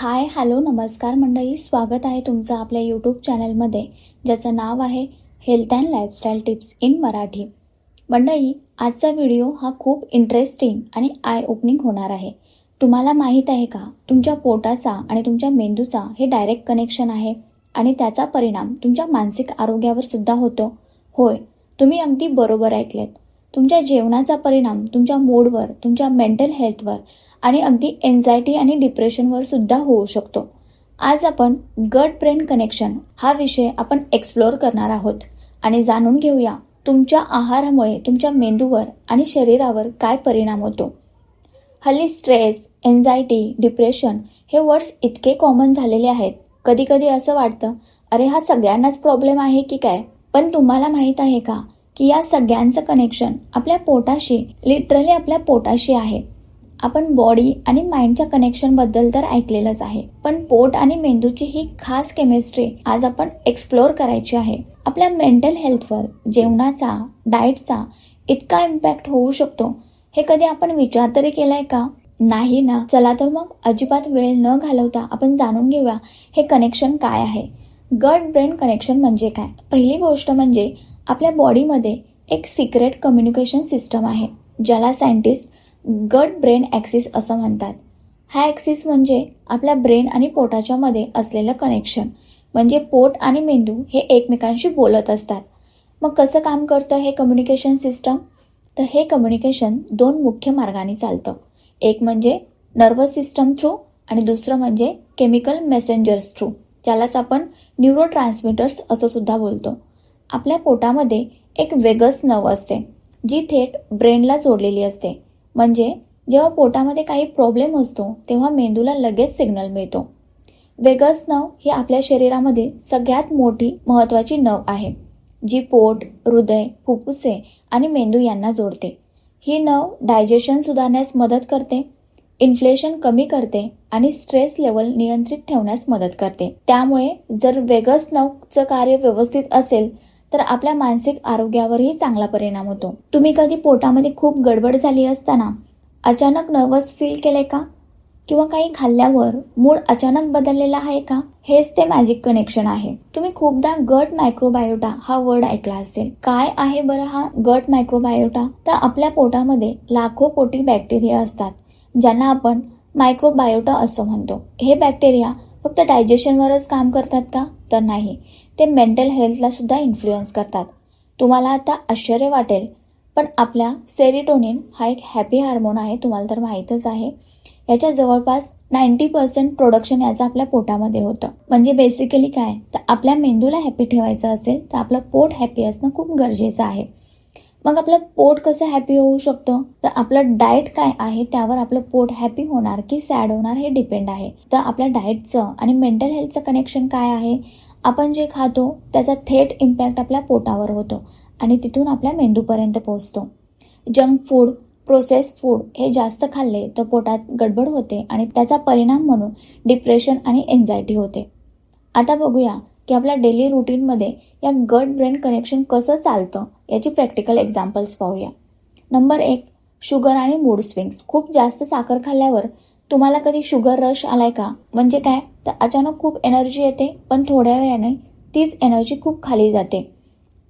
Hi hello नमस्कार मंडळी. स्वागत आहे तुमचं आपल्या यूट्यूब चॅनलमध्ये ज्याचं नाव आहे health and lifestyle tips in Marathi मंडळी आजचा व्हिडिओ हा खूप इंटरेस्टिंग आणि आय ओपनिंग होणार आहे. तुम्हाला माहीत आहे का तुमच्या पोटाचा आणि तुमच्या मेंदूचा हे डायरेक्ट कनेक्शन आहे आणि त्याचा परिणाम तुमच्या मानसिक आरोग्यावर सुद्धा होतो. होय तुम्ही अगदी बरोबर ऐकलेत. तुमच्या जेवणाचा परिणाम तुमच्या मूडवर तुमच्या मेंटल हेल्थवर आणि अगदी एन्झायटी आणि डिप्रेशनवर सुद्धा होऊ शकतो. आज आपण गट ब्रेन कनेक्शन हा विषय आपण एक्सप्लोअर करणार आहोत. आणि जाणून घेऊया तुमच्या आहारामुळे तुमच्या मेंदूवर आणि शरीरावर काय परिणाम होतो. हल्ली स्ट्रेस एन्झायटी डिप्रेशन हे वर्ड्स इतके कॉमन झालेले आहेत. कधी कधी असं वाटतं अरे हा सगळ्यांनाच प्रॉब्लेम आहे की काय? पण तुम्हाला माहीत आहे का की या सगळ्यांचं कनेक्शन आपल्या पोटाशी लिटरली आपल्या पोटाशी आहे. आपण बॉडी आणि माइंडच्या कनेक्शनबद्दल तर ऐकलेलंच आहे. पण पोट आणि मेंदूची ही खास केमिस्ट्री आज आपण एक्सप्लोअर करायची आहे. आपल्या मेंटल हेल्थवर जेवणाचा डाएटचा इतका इम्पॅक्ट होऊ शकतो हे कधी आपण विचार तरी केलाय का? नाही ना. चला तर मग अजिबात वेळ न घालवता आपण जाणून घेऊया हे कनेक्शन काय आहे. गट ब्रेन कनेक्शन म्हणजे काय? पहिली गोष्ट म्हणजे आपल्या बॉडीमध्ये एक सिक्रेट कम्युनिकेशन सिस्टम आहे ज्याला सायंटिस्ट गट ब्रेन ॲक्सिस असं म्हणतात. हा ॲक्सिस म्हणजे आपल्या ब्रेन आणि पोटाच्या मध्ये असलेलं कनेक्शन. म्हणजे पोट आणि मेंदू हे एकमेकांशी बोलत असतात. मग कसं काम करतं हे कम्युनिकेशन सिस्टम? तर हे कम्युनिकेशन दोन मुख्य मार्गाने चालतं. एक म्हणजे नर्वस सिस्टम थ्रू आणि दुसरं म्हणजे केमिकल मेसेंजर्स थ्रू. त्यालाच आपण न्यूरो ट्रान्समीटर्स असं सुद्धा बोलतो. आपल्या पोटामध्ये एक वेगस नव असते जी थेट ब्रेनला जोडलेली असते. म्हणजे जेव्हा पोटामध्ये काही प्रॉब्लेम असतो तेव्हा मेंदूला लगेच सिग्नल मिळतो. वेगस नव ही आपल्या शरीरामध्ये सगळ्यात मोठी महत्वाची नव आहे जी पोट हृदय फुफ्फुसे आणि मेंदू यांना जोडते. ही नव डायजेशन सुधारण्यास मदत करते इन्फ्लेशन कमी करते आणि स्ट्रेस लेवल नियंत्रित ठेवण्यास मदत करते. त्यामुळे जर वेगस नवचं कार्य व्यवस्थित असेल तर आपल्या मानसिक आरोग्यावरही चांगला परिणाम होतो. तुम्ही कधी पोटामध्ये खूप गडबड झाली असताना अचानक नर्वस फील केले का? किंवा काही खाल्ल्यावर मूड अचानक बदललेला आहे का? हेच ते मॅजिक कनेक्शन आहे. तुम्ही खूपदा गट मायक्रोबायोटा हा वर्ड ऐकला असेल. काय आहे बरं हा गट मायक्रोबायोटा तर आपल्या पोटामध्ये लाखो कोटी बॅक्टेरिया असतात ज्यांना आपण मायक्रोबायोटा असं म्हणतो. हे बॅक्टेरिया फक्त डायजेशनवरच काम करतात का? तर नाही. ते मेंटल हेल्थला सुद्धा इन्फ्लुअन्स करतात. तुम्हाला आता आश्चर्य वाटेल पण आपल्या सेरिटोनिन हा एक हॅपी हार्मोन आहे तुम्हाला तर माहीतच आहे. याच्या जवळपास नाईन्टी पर्सेंट प्रोडक्शन याचं आपल्या पोटामध्ये होतं. म्हणजे बेसिकली काय? तर आपल्या मेंदूला हॅपी ठेवायचं असेल तर आपलं पोट हॅपी असणं खूप गरजेचं आहे. मग आपलं पोट कसं हॅपी होऊ शकतं? तर आपलं डाएट काय आहे त्यावर आपलं पोट हॅपी होणार की सॅड होणार हे डिपेंड आहे. तर आपल्या डाएटचं आणि मेंटल हेल्थचं कनेक्शन काय आहे? आपण जे खातो त्याचा थेट इम्पॅक्ट आपल्या पोटावर होतो आणि तिथून आपल्या मेंदूपर्यंत पोहोचतो. जंक फूड प्रोसेस फूड हे जास्त खाल्ले तर पोटात गडबड होते आणि त्याचा परिणाम म्हणून डिप्रेशन आणि एन्झायटी होते. आता बघूया की आपल्या डेली रुटीनमध्ये या गट ब्रेन कनेक्शन कसं चालतं याची प्रॅक्टिकल एक्झाम्पल्स पाहूया. नंबर एक शुगर आणि मूड स्विंग्स खूप जास्त साखर खाल्ल्यावर तुम्हाला कधी शुगर रश आलाय का? म्हणजे काय? तर अचानक खूप एनर्जी येते पण थोड्या वेळाने तीच एनर्जी खूप खाली जाते.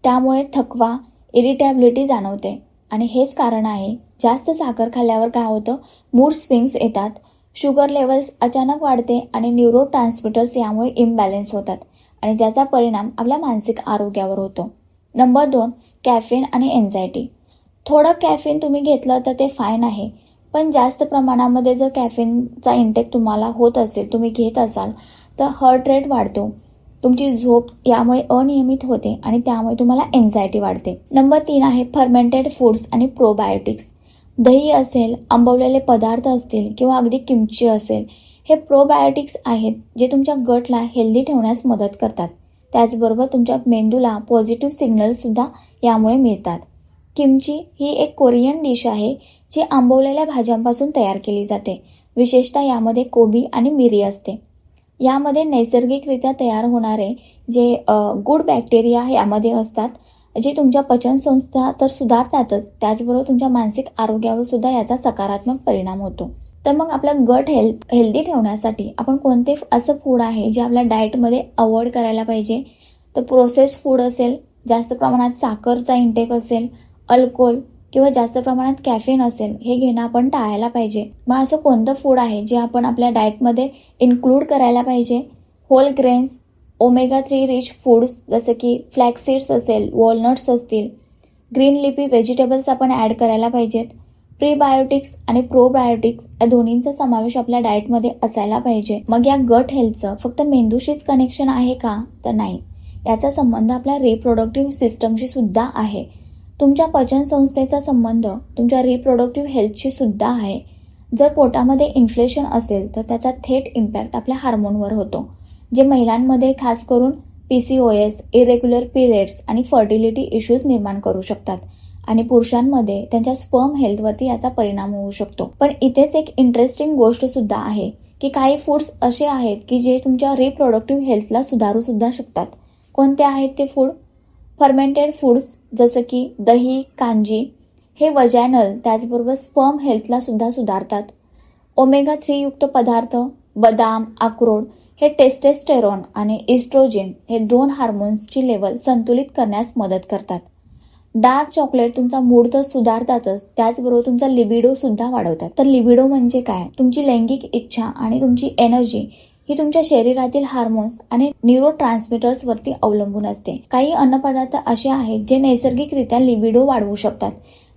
त्यामुळे थकवा इरिटॅबिलिटी जाणवते. आणि हेच कारण आहे जास्त साखर खाल्ल्यावर काय होतं? मूड स्विंग्स येतात. शुगर लेवल्स अचानक वाढते आणि न्यूरो ट्रान्समिटर्स यामुळे इम्बॅलन्स होतात. आणि ज्याचा परिणाम आपल्या मानसिक आरोग्यावर होतो. नंबर दोन कॅफिन आणि एन्झायटी थोडं कॅफिन तुम्ही घेतलं तर ते फाईन आहे. पण जास्त प्रमाणामध्ये जर कॅफेनचा इंटेक तुम्हाला होत असेल तुम्ही घेत असाल तर हर्ट रेट वाढतो. तुमची झोप यामुळे अनियमित होते आणि त्यामुळे तुम्हाला एन्झायटी वाढते. नंबर तीन आहे फर्मेंटेड फूड्स आणि प्रोबायोटिक्स दही असेल आंबवलेले पदार्थ असतील किंवा अगदी किमची असेल हे प्रोबायोटिक्स आहेत जे तुमच्या गटला हेल्दी ठेवण्यास मदत करतात. त्याचबरोबर तुमच्या मेंदूला पॉझिटिव्ह सिग्नल्ससुद्धा यामुळे मिळतात. किमची ही एक कोरियन डिश आहे जी आंबवलेल्या भाज्यांपासून तयार केली जाते. विशेषतः यामध्ये कोबी आणि मिरी असते. यामध्ये नैसर्गिकरित्या तयार होणारे जे गुड बॅक्टेरिया यामध्ये असतात जे तुमच्या पचनसंस्था तर सुधारतातच त्याचबरोबर तुमच्या मानसिक आरोग्यावर सुद्धा याचा सकारात्मक परिणाम होतो. तर मग आपलं गट हेल्थ हेल्दी ठेवण्यासाठी आपण कोणते असं फूड आहे जे आपल्या डाएटमध्ये अवॉइड करायला पाहिजे? तर प्रोसेस फूड असेल जास्त प्रमाणात साखरचा इंटेक असेल अल्कोहोल किंवा जास्त प्रमाणात कॅफेन असेल हे घेणं आपण टाळायला पाहिजे. मग असं कोणतं फूड आहे जे आपण आपल्या डाएटमध्ये इन्क्लूड करायला पाहिजे? Whole grains omega three rich foods जसं की फ्लॅक्सीड्स असेल वॉलनट्स असतील. ग्रीन लिपी व्हेजिटेबल्स आपण ॲड करायला पाहिजेत. प्रीबायोटिक्स आणि प्रोबायोटिक्स या दोन्हींचा समावेश आपल्या डाएटमध्ये असायला पाहिजे. मग या गट हेल्थचं फक्त मेंदूशीच कनेक्शन आहे का? तर नाही. याचा संबंध आपल्या रिप्रोडक्टिव्ह सिस्टमशी सुद्धा आहे. तुमच्या पचन संस्थेचा संबंध तुमच्या रिप्रोडक्टिव्ह हेल्थशी सुद्धा आहे. जर पोटामध्ये इन्फ्लेशन असेल तर त्याचा थेट इम्पॅक्ट आपल्या हार्मोनवर होतो. जे महिलांमध्ये खास करून P C O S irregular periods आणि फर्टिलिटी इश्यूज निर्माण करू शकतात. आणि पुरुषांमध्ये त्यांच्या स्पर्म हेल्थवरती याचा परिणाम होऊ शकतो. पण इथेच एक इंटरेस्टिंग गोष्ट सुद्धा आहे की काही फूड्स असे आहेत की जे तुमच्या रिप्रोडक्टिव्ह हेल्थला सुधारू सुद्धा शकतात. कोणते आहेत ते फूड फर्मेंटेड फूड्स जसं की दही कांजी हे वजॅनल त्याचबरोबर स्पर्म हेल्थला सुद्धा सुधारतात. ओमेगा थ्री युक्त पदार्थ बदाम अक्रोड हे टेस्टेस्टेरॉन आणि इस्ट्रोजिन हे दोन हार्मोन्सची लेवल संतुलित करण्यास मदत करतात. डार्क चॉकलेट तुमचा मूड तर सुधारतातच त्याचबरोबर तुमचा लिबिडो सुद्धा वाढवतात. तर लिबिडो म्हणजे काय? तुमची लैंगिक इच्छा आणि तुमची एनर्जी ही तुमच्या शरीरातील हार्मोन्स आणि न्यूरो वरती अवलंबून असते. काही अन्नपदार्थ असे आहेत जे नैसर्गिकरित्या लिबिडो वाढवू शकतात.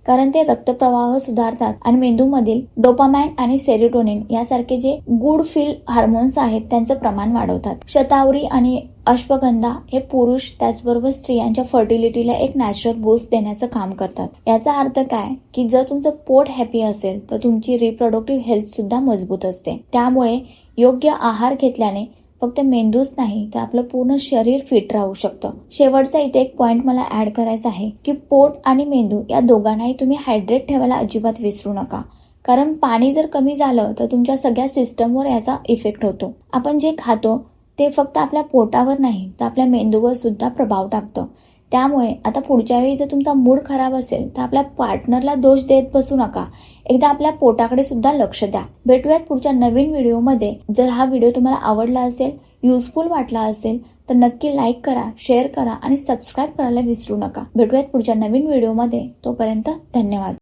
कारण ते रक्तप्रवाह सुधारतात. आणि मेंदूमधील डोपामाइन आणि सेरिटोनिन यासारखे जे गुड फील हार्मोन्स आहेत त्यांचं प्रमाण वाढवतात. शतावरी आणि अश्वगंधा हे पुरुष त्याचबरोबर स्त्रियांच्या फर्टिलिटीला एक नॅचरल बूस्ट देण्याचं काम करतात. याचा अर्थ काय? की जर तुमचं पोट हॅपी असेल तर तुमची रिप्रोडक्टिव्ह हेल्थ सुद्धा मजबूत असते. त्यामुळे योग्य आहार घेतल्याने फक्त मेंदूच नाही तर आपलं पूर्ण शरीर फिट राहू शकतं. शेवटचा इथे एक पॉइंट मला ऍड करायचा आहे की पोट आणि मेंदू या दोघांनाही तुम्ही हायड्रेट ठेवायला अजिबात विसरू नका. कारण पाणी जर कमी झालं तर तुमच्या सगळ्या सिस्टमवर याचा इफेक्ट होतो. आपण जे खातो ते फक्त आपल्या पोटावर नाही तर आपल्या मेंदूवर सुद्धा प्रभाव टाकतं. त्यामुळे आता पुढच्या वेळी जर तुमचा मूड खराब असेल तर आपल्या पार्टनरला दोष देत बसू नका. एकदा आपल्या पोटाकडे सुद्धा लक्ष द्या. भेटूयात पुढच्या नवीन व्हिडिओमध्ये. जर हा व्हिडिओ तुम्हाला आवडला असेल युजफुल वाटला असेल तर नक्की लाईक करा शेअर करा आणि सबस्क्राईब करायला विसरू नका. भेटूयात पुढच्या नवीन व्हिडिओमध्ये. तोपर्यंत धन्यवाद.